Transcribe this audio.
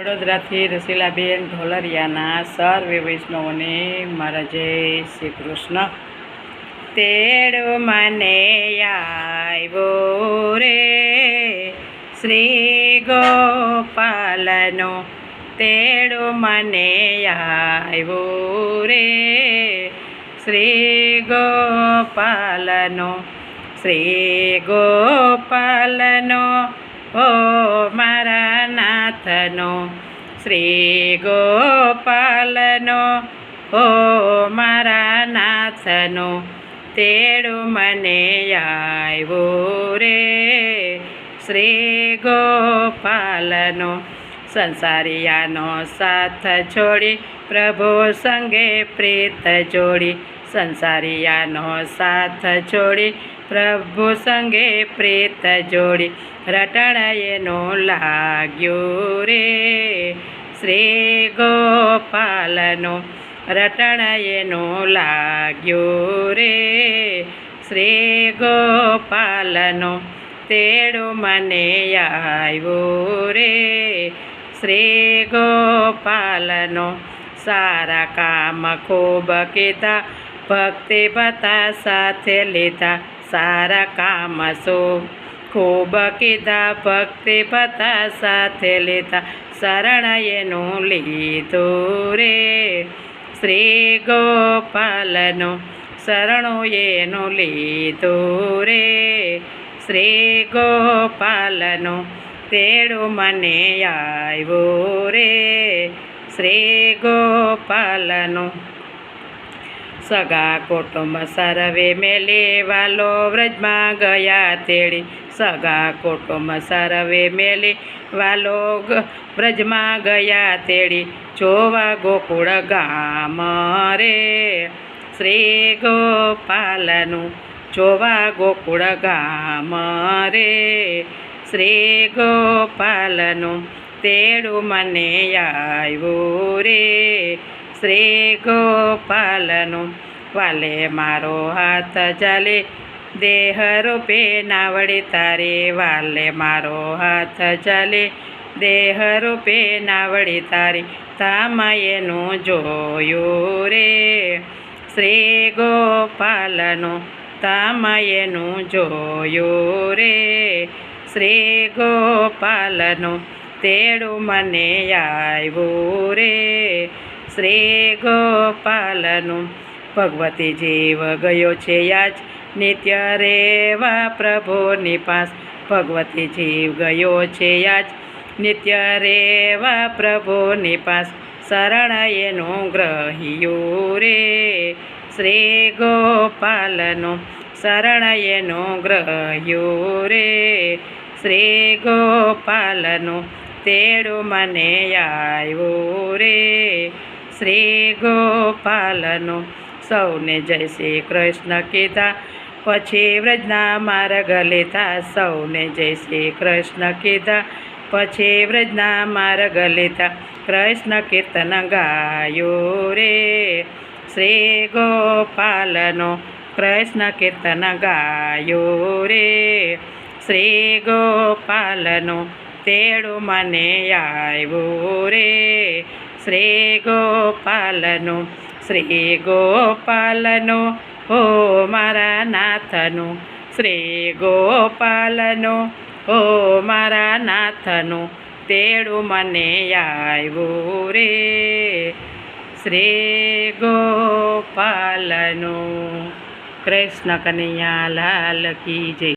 વડોદરાથી રસીલાબેન ઢોલરિયાના સર્વે વૈષ્ણવને મારા જય શ્રી કૃષ્ણ. તેડો મને આવ્યો રે. શ્રી ગોપાલનો તેડો મને આવ્યો રે. શ્રી ગોપાલનો શ્રી ગોપાલનો ઓ મારા નાથનો, શ્રી ગોપાલનો, ઓ મારા નાથનો, તેડું મને આવ્યો રે. શ્રી ગોપાલનો, સંસારિયાનો સાથ છોડી પ્રભુ સંગે પ્રીત જોડી સંસારિયાનો સાથ છોડી, પ્રભુ સંગે પ્રીત જોડી રટણયનો લાગ્યો રે. શ્રી ગોપાલનો રટણયનો લાગ્યું રે. શ્રી ગોપાલનો તેડું મને આવ્યો રે. શ્રી ગોપાલનો સારા કામ ખૂબ કીધા ભક્તિ ભતા સાથે લીધા સારા કામ શું ખૂબ કીધા, ભક્તિ ભતા સાથે લીધા શરણ એનું લીધું રે. શ્રી ગોપાલનો શરણું એનું લીધું રે. શ્રી ગોપાલનો તેડું મને આવ્યું રે. શ્રી ગોપાલનો સગા કુટુંબ સરવે મેલે વાલો વ્રજમાં ગયા તેડી સગા કુટુંબ સરવે મેલે વાલો વ્રજમાં ગયા તેડી જોવા ગોકુળ ગામ રે શ્રી ગોપાલનું. જોવા ગોકુળ ગામ રે શ્રી ગોપાલનું. તેડું મને આવ્યું રે. શ્રી ગોપાલનું વાલે મારો હાથ ચાલે, દેહ રૂપે નાવડી તારે, વાલે મારો હાથ ચાલે, દેહ રૂપે નાવડી તારી તામાં એનું જોયું રે. શ્રી ગોપાલનું તામાં જોયું રે. શ્રી ગોપાલનું તેડું મને આવ્યું રે. શ્રી ગોપાલનું ભગવતી જીવ ગયો છે આજ. નિત્ય રેવા પ્રભુની પાસ ભગવતી જીવ ગયો છે આજ. નિત્ય રેવા પ્રભુની પાસ શરણ એનું ગ્રહ્યું રે. શ્રી ગોપાલનું શરણ એનું ગ્રહ્યું રે. શ્રી ગોપાલનું તેડું મને આવ્યું રે. શ્રી ગોપાલનું સૌને જય શ્રી કૃષ્ણ કીધા. પછી વ્રજના માર્ગ લીધા. સૌને જય શ્રી કૃષ્ણ કીધા. પછી વ્રજના માર્ગ લીધા. કૃષ્ણ કીર્તન ગાયો રે. શ્રી ગોપાલનો કૃષ્ણ કીર્તન ગાયો રે. શ્રી ગોપાલનો તેડું મને આવ્યું રે. શ્રી ગોપાલનો શ્રી ગોપાલનો હો મારા નાથનું શ્રી ગોપાલનો હો મારા નાથનું તેડું મને આવ્યું રે શ્રી ગોપાલનો કૃષ્ણ કનૈયા લાલ કી જય